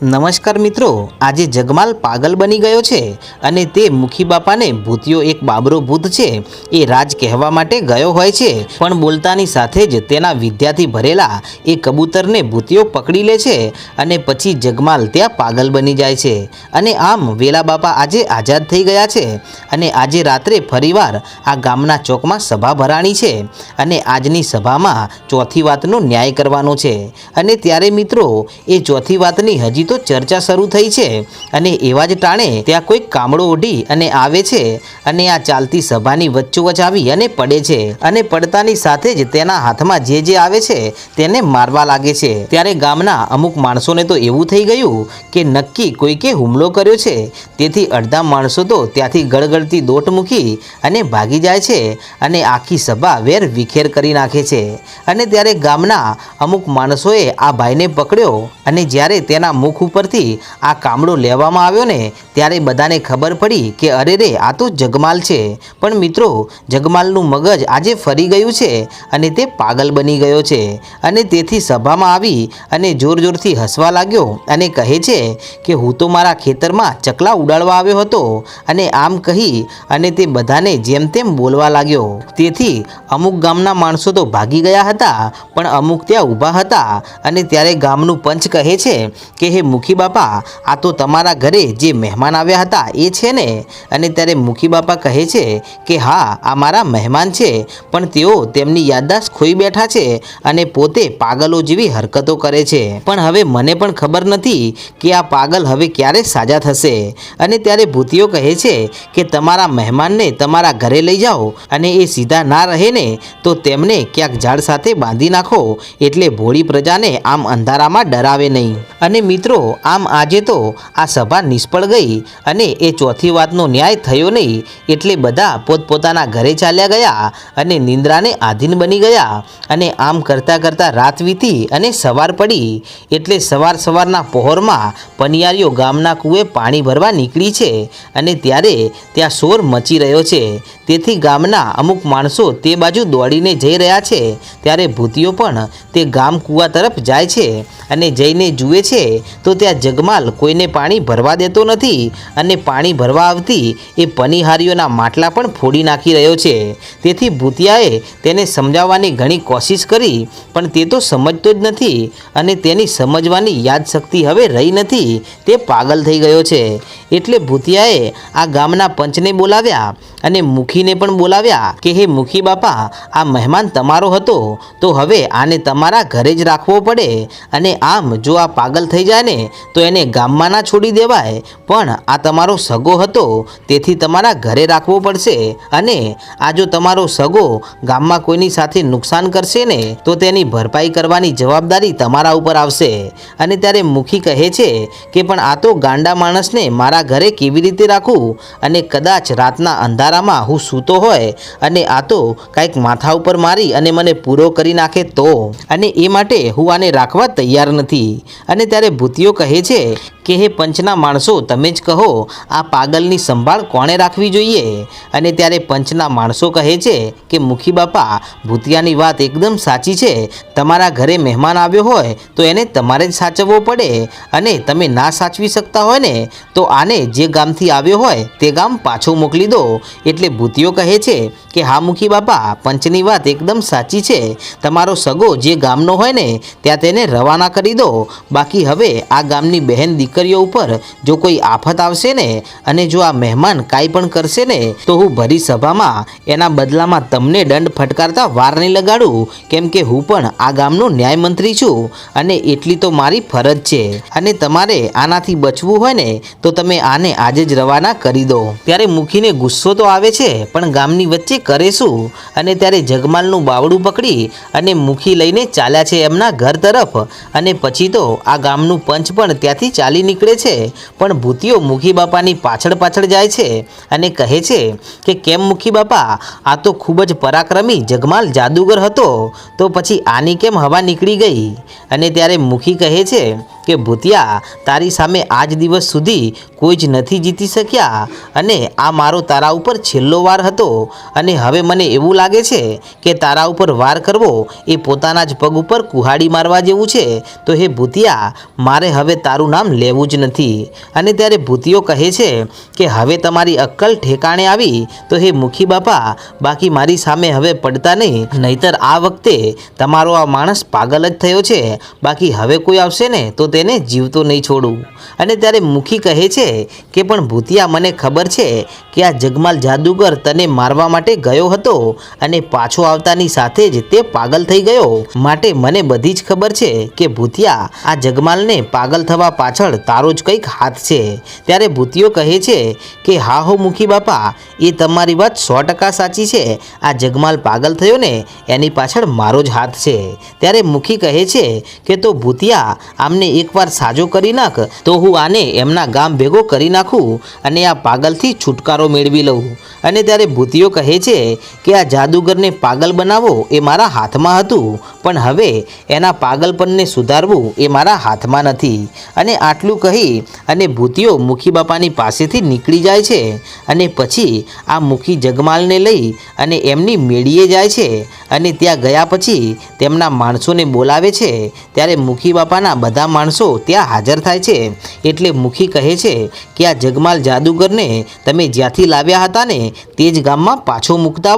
નમસ્કાર મિત્રો, આજે જગમાલ પાગલ બની ગયો છે અને તે મુખી બાપાને ભૂતિયો એક બાબરો ભૂત છે. એ રાજ કહેવા માટે ગયો હોય છે, પણ બોલતાની સાથે જ તેના વિદ્યાથી ભરેલા એ કબૂતરને ભૂતિયો પકડી લે છે અને પછી જગમાલ ત્યાં પાગલ બની જાય છે. અને આમ વેલા બાપા આજે આઝાદ થઈ ગયા છે અને આજે રાત્રે ફરીવાર આ ગામના ચોકમાં સભા ભરાણી છે અને આજની સભામાં ચોથી વાતનો ન્યાય કરવાનો છે. અને ત્યારે મિત્રો, એ ચોથી વાતની હજી તો ચર્ચા શરૂ થઈ છે અને એવા જ ટાણે ત્યાં કોઈ કામળો ઓઢી અને આવે છે અને આ ચાલતી સભાની વચ્ચોવચ આવી અને પડે છે અને પડતાની સાથે જ તેના હાથમાં જે જે આવે છે તેને મારવા લાગે છે. ત્યારે ગામના અમુક માણસોને તો એવું થઈ ગયું કે નક્કી કોઈકે હુમલો કર્યો છે. તેથી અડધા માણસો તો ત્યાંથી ગળગળતી દોટ મૂકી અને ભાગી જાય છે અને આખી સભા વેર વિખેર કરી નાખે છે. અને ત્યારે ગામના અમુક માણસોએ આ ભાઈને પકડ્યો અને જ્યારે તેના મુખ ઉપરથી આ કામડો લેવામાં આવ્યો ને ત્યારે બધાને ખબર પડી કે અરે રે, આ તો જગમાલ છે. પણ મિત્રો, જગમાલનું મગજ આજે ફરી ગયું છે અને તે પાગલ બની ગયો છે. અને તેથી સભામાં આવી અને જોર જોરથી હસવા લાગ્યો અને કહે છે કે હું તો મારા ખેતરમાં ચકલા ઉડાડવા આવ્યો હતો અને આમ કહી અને તે બધાને જેમ તેમ બોલવા લાગ્યો. તેથી અમુક ગામના માણસો તો ભાગી ગયા હતા, પણ અમુક ત્યાં ઊભા હતા અને ત્યારે ગામનું પંચ કહે છે કે, હે મુખી બાપા, આ તો તમારા ઘરે જે મહેમાન આવ્યા હતા એ છે ને? અને ત્યારે મુખી બાપા કહે છે કે, હા, આ મારા મહેમાન છે, પણ તેઓ તેમની યાદદાસ્ત ખોઈ બેઠા છે અને પોતે પાગલો જેવી હરકતો કરે છે. પણ હવે મને પણ ખબર નથી કે આ પાગલ હવે ક્યારે સાજા થશે. અને ત્યારે ભૂતિઓ કહે છે કે, તમારા મહેમાનને તમારા ઘરે લઈ જાઓ અને એ સીધા ના રહે ને, તો તેમને ક્યાંક ઝાડ સાથે બાંધી નાખો, એટલે ભોળી પ્રજાને આમ અંધારામાં ડરાવે નહીં. અને મિત્રો આમ આજે તો આ સભા નિષ્ફળ ગઈ અને એ ચોથી વાતનો ન્યાય થયો નહીં એટલે બધા પોતપોતાના ઘરે ચાલ્યા ગયા અને નિંદ્રાને આધીન બની ગયા અને આમ કરતાં કરતાં રાત વીતી અને સવાર પડી એટલે સવાર સવારના પહોરમાં પનિયારીઓ ગામના કૂએ પાણી ભરવા નીકળી છે અને ત્યારે ત્યાં શોર મચી રહ્યો છે. તેથી ગામના અમુક માણસો તે બાજુ દોડીને જઈ રહ્યા છે. ત્યારે ભૂતિઓ પણ તે ગામ કૂવા તરફ જાય છે અને જઈને જુએ છે તો ત્યાં જગમાલ કોઈને પાણી ભરવા દેતો નથી અને પાણી ભરવા આવતી એ પનિહારીઓના માટલા પણ ફોડી નાખી રહ્યો છે. તેથી ભૂતિયાએ તેને સમજાવવાની ઘણી કોશિશ કરી, પણ તે તો સમજતો જ નથી અને તેની સમજવાની યાદશક્તિ હવે રહી નથી, તે પાગલ થઈ ગયો છે. એટલે ભૂતિયાએ આ ગામના પંચને બોલાવ્યા અને મુખીને પણ બોલાવ્યા કે, હે મુખી બાપા, આ મહેમાન તમારો હતો, તો હવે આને તમારા ઘરે જ રાખવો પડે અને આમ જો આ પાગલ થઈ જાય ને તો એને ગામમાં ના છોડી દેવાય. પણ આ તમારો સગો હતો, તેથી તમારા ઘરે રાખવો પડશે. અને આ જો તમારો સગો ગામમાં કોઈની સાથે નુકસાન કરશે ને, તો તેની ભરપાઈ કરવાની જવાબદારી તમારા ઉપર આવશે. અને ત્યારે મુખી કહે છે કે, પણ આ તો ગાંડા માણસને મારા ઘરે કેવી રીતે રાખું? અને કદાચ રાતના અંધારામાં હું સૂતો હોય, અને આ તો કાંઈક માથા ઉપર મારી અને મને પૂરો કરી નાખે તો. અને એ માટે હું આને રાખવા તૈયાર નથી. અને ત્યારે ભૂતિઓ કહે છે કે, હે પંચના માણસો, તમે જ કહો, આ પાગલની સંભાળ કોણે રાખવી જોઈએ? અને ત્યારે પંચના માણસો કહે છે કે, મુખી બાપા, ભૂતિયાની વાત એકદમ સાચી છે. તમારા ઘરે મહેમાન આવ્યો હોય, તો એને તમારે જ સાચવવો પડે. અને તમે ના સાચવી શકતા હોય ને, તો આને જે ગામથી આવ્યો હોય, તે ગામ પાછું મોકલી દો. એટલે ભૂતિઓ કહે છે કે, હા મુખી બાપા, પંચની વાત એકદમ સાચી છે. તમારો સગો જે ગામનો હોય ને, ત્યાં તેને રવાના કરી દો. બાકી હવે આ ગામની બહેન દીકરીઓ ઉપર જો કોઈ આફત આવશે ને અને જો આ મહેમાન કાંઈ પણ કરશે ને, તો હું ભરી સભામાં એના બદલામાં તમને દંડ ફટકારતા વાર નહીં લગાડું. કેમ કે હું પણ આ ગામનો ન્યાયમંત્રી છું અને એટલી તો મારી ફરજ છે. અને તમારે આનાથી બચવું હોય ને, તો તમે આને આજે જ રવાના કરી દો. ત્યારે મુખીને ગુસ્સો તો આવે છે, પણ ગામની વચ્ચે કરે શું? અને ત્યારે જગમાલનું બાવડું પકડી અને મુખી લઈને ચાલ્યા છે એમના ઘર તરફ. અને પછી તો આ ગામનું પંચ પણ ત્યાંથી ચાલી નીકળે છે. પણ ભૂતિઓ મુખી બાપાની પાછળ પાછળ જાય છે અને કહે છે કે, કેમ મુખી બાપા આ તો ખૂબ જ પરાક્રમી જગમાલ જાદુગર હતો. તો પછી આની કેમ હવા નીકળી ગઈ? અને ત્યારે મુખી કહે છે કે ભૂતિયા, તારી સામે આજ દિવસ સુધી કોઈ જ નથી જીતી શક્યા અને આ મારો તારા ઉપર છેલ્લો વાર હતો અને હવે મને એવું લાગે છે કે તારા ઉપર વાર કરવો એ પોતાના જ પગ ઉપર કુહાડી મારવા જેવું છે. તો હે ભૂતિયા, મારે હવે તારું નામ લેવું જ નથી. અને ત્યારે ભૂતિયો કહે છે કે હવે તમારી અક્કલ ઠેકાણે આવી, તો હે મુખી બાપા, બાકી મારી સામે હવે પડતા નહીં. નહીતર આ વખતે તમારો આ માણસ પાગલ જ થયો છે. બાકી હવે કોઈ આવશે ને તો તેને જીવતો નહીં છોડું. અને ત્યારે મુખી કહે છે કે, પણ ભૂતિયા, મને ખબર છે કે આ જગમાલ જાદુગર તને મારવા માટે ગયો હતો અને પાછો આવતાની સાથે જ તે પાગલ થઈ ગયો. માટે મને બધી જ ખબર છે કે, ભૂતિયા, આ જગમાલને પાગલ થવા પાછળ તારો જ કંઈક હાથ છે. ત્યારે ભૂતિયો કહે છે કે, હા હો મુખી બાપા, એ તમારી વાત સો ટકા સાચી છે. આ જગમાલ પાગલ થયો ને એની પાછળ મારો જ હાથ છે. ત્યારે મુખી કહે છે કે, તો ભૂતિયા, આમને એકવાર સાજો કરી નાખ, તો હું આને એમના ગામ ભેગો કરી નાખું અને આ પાગલથી છુટકારો મેળવી લઉં. અને ત્યારે ભૂતિયો કહે છે કે આ જાદુગરને પાગલ બનાવો એ મારા હાથમાં હતું. પણ હવે એના પાગલપનને સુધારવું એ મારા હાથમાં નથી. અને આટલું કહી અને ભૂતિયો મુખી બાપાની પાસેથી નીકળી જાય છે અને પછી આ મુખી જગમાલને લઈ અને એમની મેળીએ જાય છે અને ત્યાં ગયા પછી તેમના માણસોને બોલાવે છે. ત્યારે મુખી બાપાના બધા માણસો ત્યાં હાજર થાય છે. એટલે મુખી કહે છે કે આ જગમાલ જાદુગરને તમે જ્યાંથી લાવ્યા હતા ને તે જ ગામમાં પાછો મૂકતા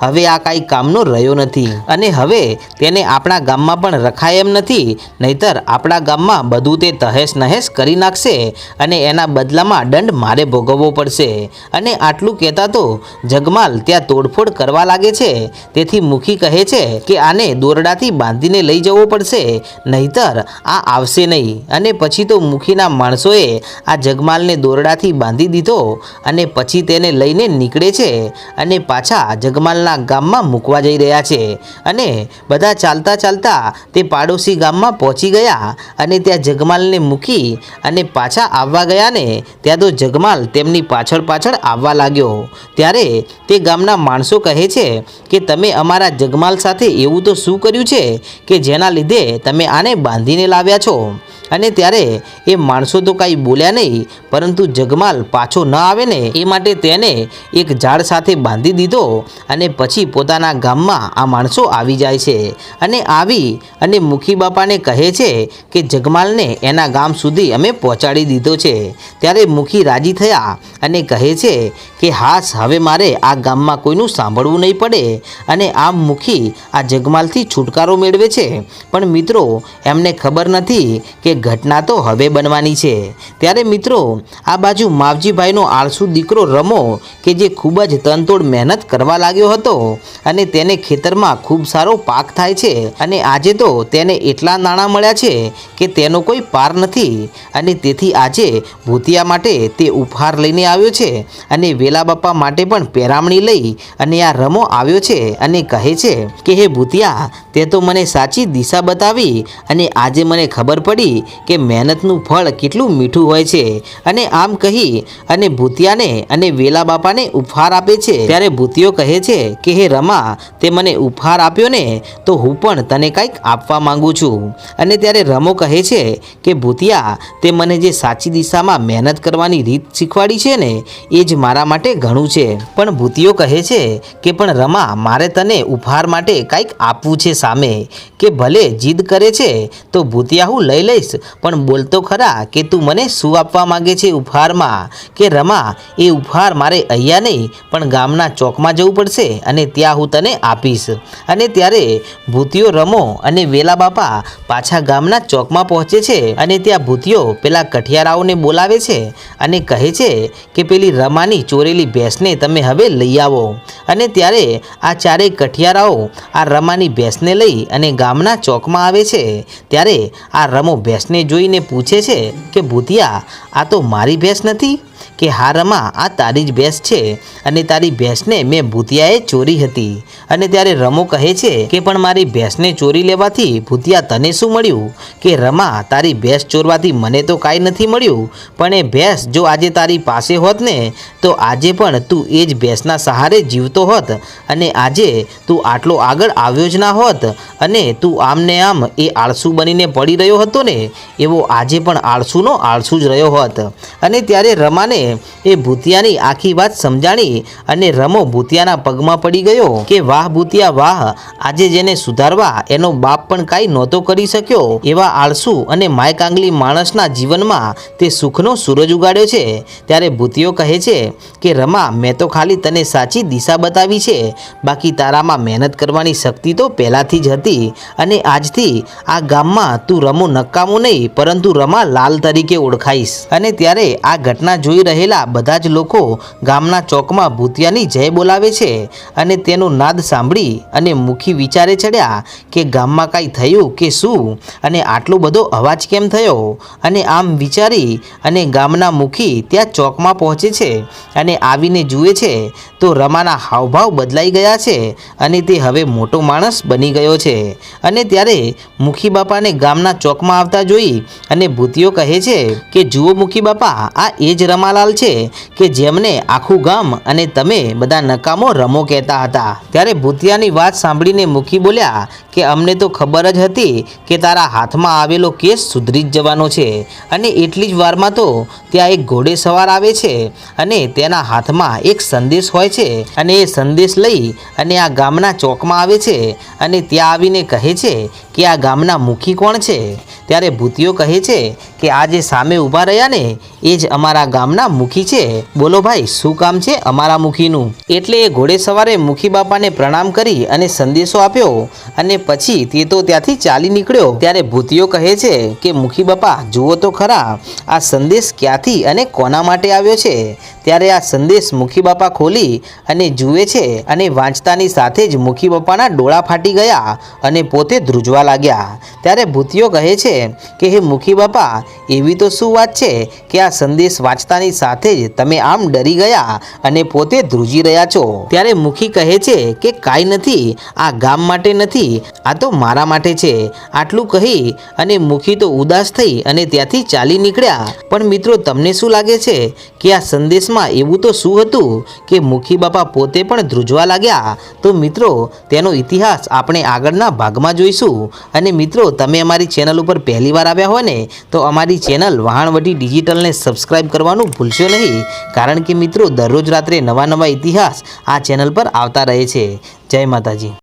હવે આ કાંઈ કામનો રહ્યો નથી. અને હવે તેને આપણા ગામમાં પણ રખાય એમ નથી, નહીતર આપણા ગામમાં બધું તે તહેશ નહેશ કરી નાખશે અને એના બદલામાં દંડ મારે ભોગવવો પડશે. અને આટલું કહેતા તો જગમાલ ત્યાં તોડફોડ કરવા લાગે છે. તેથી મુખી કહે છે કે આને દોરડાથી બાંધીને લઈ જવો પડશે, નહીતર આ આવશે નહીં. અને પછી તો મુખીના માણસોએ આ જગમાલને દોરડાથી બાંધી દીધો અને પછી તેને લઈને નીકળે છે અને પાછા જગમાલના ગામમાં મૂકવા જઈ રહ્યા છે. અને બધા ચાલતા ચાલતા તે પાડોશી ગામમાં પહોંચી ગયા અને ત્યાં જગમાલને મૂકી અને પાછા આવવા ગયા ને ત્યાં તો જગમાલ તેમની પાછળ પાછળ આવવા લાગ્યો. ત્યારે તે ગામના માણસો કહે છે કે, તમે અમારા જગમાલ સાથે એવું તો શું કર્યું છે કે જેના લીધે તમે આને બાંધીને લાવ્યા છો? અને ત્યારે એ માણસો તો કાંઈ બોલ્યા નહીં, પરંતુ જગમાલ પાછો ન આવે ને એ માટે તેને એક ઝાડ સાથે બાંધી દીધો અને પછી પોતાના ગામમાં આ માણસો આવી જાય છે. અને આવી અને મુખી બાપાને કહે છે કે જગમાલને એના ગામ સુધી અમે પહોંચાડી દીધો છે. ત્યારે મુખી રાજી થયા અને કહે છે કે હાસ, હવે મારે આ ગામમાં કોઈનું સાંભળવું નહીં પડે અને આમ મુખી આ જગમાલથી છુટકારો મેળવે છે. પણ મિત્રો, એમને ખબર નથી કે ઘટના તો હવે બનવાની છે. ત્યારે મિત્રો, આ બાજુ માવજીભાઈનો આળસુ દીકરો રમો, કે જે ખૂબ જ તનતોડ મહેનત કરવા લાગ્યો હતો અને તેને ખેતરમાં ખૂબ સારો પાક થાય છે અને આજે તો તેને એટલા નાણાં મળ્યા છે કે તેનો કોઈ પાર નથી અને તેથી આજે ભૂતિયા માટે તે ઉપહાર લઈને આવ્યો છે અને વેલા બાપા માટે પણ પેરામણી લઈ અને આ રમો આવ્યો છે અને કહે છે કે, હે ભૂતિયા, તે તો મને સાચી દિશા બતાવી અને આજે મને ખબર પડી કે મહેનતનું ફળ કેટલું મીઠું હોય છે અને આમ કહી અને ભૂતિયાને અને વેલા બાપાને ઉપહાર આપે છે. ત્યારે ભૂતિયો કહે છે કે, હે રમા, તે મને ઉપહાર આપ્યો ને, તો હું પણ તને કંઈક આપવા માંગુ છું. અને ત્યારે રમો કહે છે કે, ભૂતિયા, તે મને જે સાચી દિશામાં મહેનત કરવાની રીત શીખવાડી છે ને, એ જ મારા માટે ઘણું છે. પણ ભૂતિયો કહે છે કે, પણ રમા, મારે તને ઉપહાર માટે કંઈક આપવું છે સામે. કે ભલે જીદ કરે છે, તો ભૂતિયા હું લઈ લઈશ પણ બોલતો ખરા કે તું મને શું આપવા માંગે છે ઉપહારમાં? કે રમા, એ ઉપહાર મારે અહીંયા નહીં, પણ ગામના ચોકમાં જવું પડશે અને ત્યાં હું તને આપીશ. અને ત્યારે ભૂતિયો રમો અને વેલા બાપા પાછા ગામના ચોકમાં પહોંચે છે અને ત્યાં ભૂતિયો પેલા કઠિયારાઓને બોલાવે છે અને કહે છે કે પેલી રમાની ચોરેલી ભેંસને તમે હવે લઈ આવો. અને ત્યારે આ ચારેય કઠિયારાઓ આ રમાની ભેંસને લઈ અને ગામના ચોકમાં આવે છે. ત્યારે આ રમો ભેંસને જોઈને પૂછે છે કે ભૂતિયા આ તો મારી ભેંસ નથી? કે હા રમા આ તારી જ ભેંસ છે અને તારી ભેંસને મેં ભૂતિયાએ ચોરી હતી. અને ત્યારે રમો કહે છે કે પણ મારી ભેંસને ચોરી લેવાથી ભૂતિયા તને શું મળ્યું? કે રમા, તારી ભેંસ ચોરવાથી મને તો કાંઈ નથી મળ્યું. પણ એ ભેંસ જો આજે તારી પાસે હોત ને, તો આજે પણ તું એ જ ભેંસના સહારે જીવતો હોત. અને આજે તું આટલો આગળ આવ્યો જ ના હોત. અને તું આમ ને આમ એ આળસુ બનીને પડી રહ્યો હતો ને, એવો આજે પણ આળસુનો આળસુ જ રહ્યો હોત. અને ત્યારે રમાને એ ભૂતિયાની આખી વાત સમજાણી અને રમો ભૂતિયાના પગમાં પડી ગયો કે વાહ ભૂતિયા, વાહ, આજે જેને સુધારવા એનો બાપ પણ કાંઈ નહોતો કરી શક્યો. એવા આળસુ અને માયકાંગલી માણસના જીવનમાં તે સુખનો સૂરજ ઉગાડ્યો છે. ત્યારે ભૂતિયો કહે છે કે, રમા, મેં તો ખાલી તને સાચી દિશા બતાવી છે. બાકી તારામાં મહેનત કરવાની શક્તિ તો પહેલાંથી જ હતી અને આજથી આ ગામમાં તું રમો નકામો નહીં, પરંતુ રમા લાલ તરીકે ઓળખાઈશ. અને ત્યારે આ ઘટના જોઈ રહેલા બધા જ લોકો ગામના ચોકમાં ભૂતિયાની જય બોલાવે છે અને તેનો નાદ સાંભળી અને મુખી વિચારે ચડ્યા કે ગામમાં કાંઈ થયું કે શું અને આટલો બધો અવાજ કેમ થયો? અને આમ વિચારી અને ગામના મુખી ત્યાં ચોકમાં પહોંચે છે અને આવીને જુએ છે તો રમાના હાવભાવ બદલાઈ ગયા છે અને તે હવે મોટો માણસ બની ગયો છે. અને ત્યારે મુખી બાપાને ગામના ચોકમાં આવતા જોઈ અને ભૂતિયો કહે છે કે, જુઓ મુખી બાપા, આ એ જ રમાલાલ છે કે જેમને આખું ગામ અને તમે બધા નકામો રમો કહેતા હતા. ત્યારે ભૂતિયાની વાત સાંભળીને મૂકી બોલ્યા કે, અમને તો ખબર જ હતી કે તારા હાથમાં આવેલો કેસ સુધરી જ જવાનો છે અને એટલી જ વારમાં તો ત્યાં એક ઘોડે સવાર આવે છે અને તેના હાથમાં એક સંદેશ હોય છે અને એ સંદેશ લઈ અને આ ગામના ચોકમાં આવે છે અને ત્યાં આવીને કહે છે કે, આ ગામના મુખી કોણ છે? ત્યારે ભૂતિયો કહે છે કે આ જે સામે ઊભા રહ્યા ને એ જ અમારા ગામના મુખી છે? બોલો ભાઈ, શું કામ છે અમારા મુખીનું? એટલે એ ઘોડે સવારે મુખી બાપાને પ્રણામ કરી અને સંદેશો આપ્યો અને પછી તે તો ત્યાંથી ચાલી નીકળ્યો. ત્યારે ભૂતિયો કહે છે કે, મુખી બાપા, જુઓ તો ખરા, આ સંદેશ ક્યાંથી અને કોના માટે આવ્યો છે? ત્યારે આ સંદેશ મુખી બાપા ખોલી અને જુએ છે અને વાંચતાની સાથે જ મુખી બાપાના ડોળા ફાટી ગયા અને પોતે ધ્રુજવા લાગ્યા. ત્યારે ભૂતિયો કહે છે કે, હે મુખી બાપા, એવી તો શું વાત છે કે આ સંદેશ વાંચતાની સાથે જ તમે આમ ડરી ગયા અને પોતે ધ્રુજી રહ્યા છો? ત્યારે મુખી કહે છે કે, કાંઈ નથી, આ ગામ માટે નથી, આ તો મારા માટે છે. આટલું કહી અને મુખી તો ઉદાસ થઈ અને ત્યાંથી ચાલી નીકળ્યા. પણ મિત્રો, તમને શું લાગે છે કે આ સંદેશમાં એવું તો શું હતું કે મુખી બાપા પોતે પણ ધ્રુજવા લાગ્યા? તો મિત્રો, તેનો ઇતિહાસ આપણે આગળના ભાગમાં જોઈશું. અને મિત્રો, તમે અમારી ચેનલ ઉપર પહેલી વાર આવ્યા હોય ને, તો અમારી ચેનલ વહાણવટી ડિજિટલને સબસ્ક્રાઇબ કરવાનું ભૂલશો નહીં. કારણ કે મિત્રો, દરરોજ રાત્રે નવા નવા ઇતિહાસ આ ચેનલ પર આવતા રહે છે. જય માતાજી.